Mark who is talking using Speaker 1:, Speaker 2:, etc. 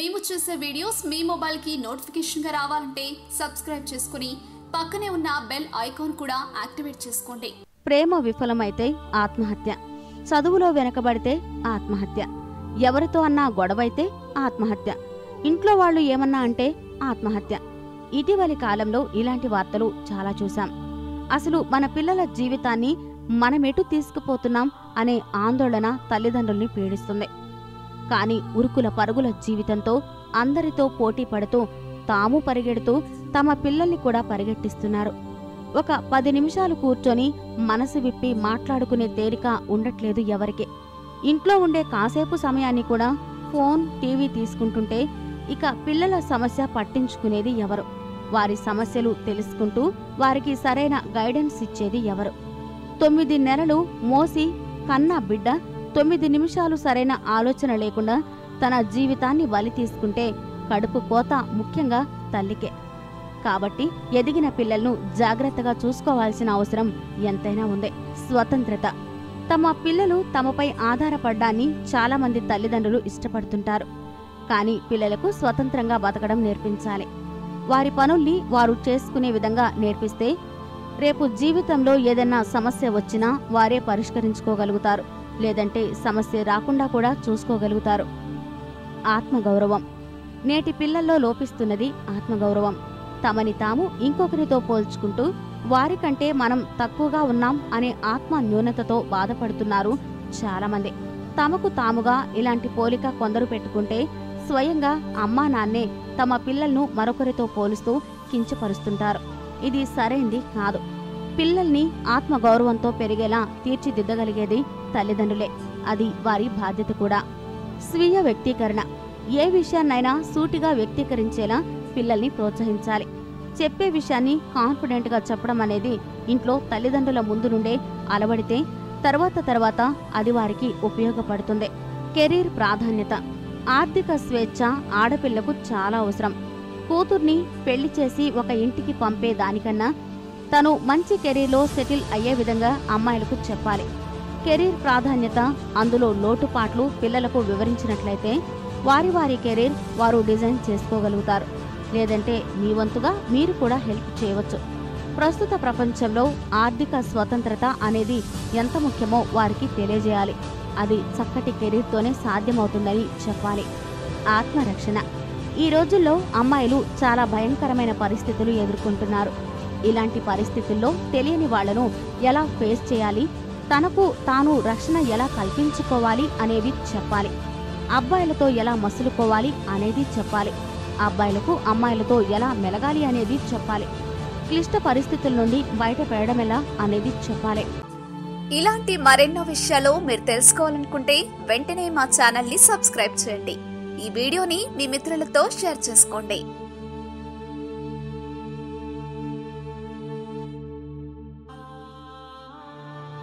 Speaker 1: మేము చేసే వీడియోస్ మీ మొబైల్కి నోటిఫికేషన్గా రావాలంటే సబ్స్క్రైబ్ చేసుకుని పక్కనే ఉన్న బెల్ ఐకాన్ కూడా యాక్టివేట్ చేసుకోండి.
Speaker 2: ప్రేమ విఫలమైతే ఆత్మహత్య. చదువులో వెనకబడితే ఆత్మహత్య. ఎవరితో అన్నా గొడవైతే ఆత్మహత్య. ఇంట్లో వాళ్ళు ఏమన్నా అంటే ఆత్మహత్య. ఇటీవలి కాలంలో ఇలాంటి వార్తలు చాలా చూశాం. అసలు మన పిల్లల జీవితాన్ని మనమెటు తీసుకుపోతున్నాం అనే ఆందోళన తల్లిదండ్రుల్ని పీడిస్తుంది. కాని ఉరుకుల పరుగుల జీవితంతో అందరితో పోటీ పడుతూ తాము పరిగెడుతూ తమ పిల్లల్ని కూడా పరిగెట్టిస్తున్నారు. ఒక పది నిమిషాలు కూర్చొని మనసు విప్పి మాట్లాడుకునే తేలిక ఉండట్లేదు ఎవరికి. ఇంట్లో ఉండే కాసేపు సమయాన్ని కూడా ఫోన్ టీవీ తీసుకుంటుంటే ఇక పిల్లల సమస్య పట్టించుకునేది ఎవరు? వారి సమస్యలు తెలుసుకుంటూ వారికి సరైన గైడెన్స్ ఇచ్చేది ఎవరు? తొమ్మిది నెలలు మోసి కన్న బిడ్డ తొమ్మిది నిమిషాలు సరైన ఆలోచన లేకుండా తన జీవితాన్ని బలి తీసుకుంటే కడుపు కోత ముఖ్యంగా తల్లికే. కాబట్టి ఎదిగిన పిల్లలను జాగ్రత్తగా చూసుకోవాల్సిన అవసరం ఎంతైనా ఉంది. స్వతంత్రత. తమ పిల్లలు తమపై ఆధారపడ్డాన్ని చాలామంది తల్లిదండ్రులు ఇష్టపడుతుంటారు. కానీ పిల్లలకు స్వతంత్రంగా బతకడం నేర్పించాలి. వారి పనుల్ని వారు చేసుకునే విధంగా నేర్పిస్తే రేపు జీవితంలో ఏదైనా సమస్య వచ్చినా వారే పరిష్కరించుకోగలుగుతారు. లేదంటే సమస్య రాకుండా కూడా చూసుకోగలుగుతారు. ఆత్మగౌరవం. నేటి పిల్లల్లో లోపిస్తున్నది ఆత్మగౌరవం. తమని తాము ఇంకొకరితో పోల్చుకుంటూ వారికంటే మనం తక్కువగా ఉన్నాం అనే ఆత్మ న్యూనతతో బాధపడుతున్నారు చాలామంది. తమకు తాముగా ఇలాంటి పోలిక కొందరు పెట్టుకుంటే స్వయంగా అమ్మా నాన్నే తమ పిల్లలను మరొకరితో పోలుస్తూ కించపరుస్తుంటారు. ఇది సరైంది కాదు. పిల్లల్ని ఆత్మగౌరవంతో పెరిగేలా తీర్చిదిద్దగలిగేది తల్లిదండ్రులే. అది వారి బాధ్యత కూడా. స్వీయ వ్యక్తీకరణ. ఏ విషయాన్నైనా సూటిగా వ్యక్తీకరించేలా పిల్లల్ని ప్రోత్సహించాలి. చెప్పే విషయాన్ని కాన్ఫిడెంట్గా చెప్పడం అనేది ఇంట్లో తల్లిదండ్రుల ముందు నుండే అలవడితే తర్వాత తర్వాత అది వారికి ఉపయోగపడుతుంది. కెరీర్ ప్రాధాన్యత. ఆర్థిక స్వేచ్ఛ ఆడపిల్లకు చాలా అవసరం. కూతుర్ని పెళ్ళి చేసి ఒక ఇంటికి పంపే దానికన్నా తను మంచి కెరీర్లో సెటిల్ అయ్యే విధంగా అమ్మాయిలకు చెప్పాలి. కెరీర్ ప్రాధాన్యత అందులో లోటుపాట్లు పిల్లలకు వివరించినట్లయితే వారి వారి కెరీర్ వారు డిజైన్ చేసుకోగలుగుతారు. లేదంటే మీ వంతుగా మీరు కూడా హెల్ప్ చేయవచ్చు. ప్రస్తుత ప్రపంచంలో ఆర్థిక స్వతంత్రత అనేది ఎంత ముఖ్యమో వారికి తెలియజేయాలి. అది చక్కటి కెరీర్తోనే సాధ్యమవుతుందని చెప్పాలి. ఆత్మరక్షణ. ఈ రోజుల్లో అమ్మాయిలు చాలా భయంకరమైన పరిస్థితులు ఎదుర్కొంటున్నారు. ఇలాంటి పరిస్థితుల్లో తెలియని వాళ్ళను ఎలా ఫేస్ చేయాలి? తనకు తాను రక్షణ ఎలా కల్పించుకోవాలి అనేవి చెప్పాలి. అబ్బాయిలతో ఎలా మసులుకోవాలి అనేది చెప్పాలి. అబ్బాయిలకు అమ్మాయిలతో ఎలా మెలగాలి అనేది చెప్పాలి. క్లిష్ట పరిస్థితుల నుండి బయటపడడం ఎలా అనేది చెప్పాలి.
Speaker 1: ఇలాంటి మరెన్నో విషయాలు మీరు తెలుసుకోవాలనుకుంటే వెంటనే మా ఛానల్ని సబ్స్క్రైబ్ చేయండి. ఈ వీడియోని మీ మిత్రులతో షేర్ చేసుకోండి.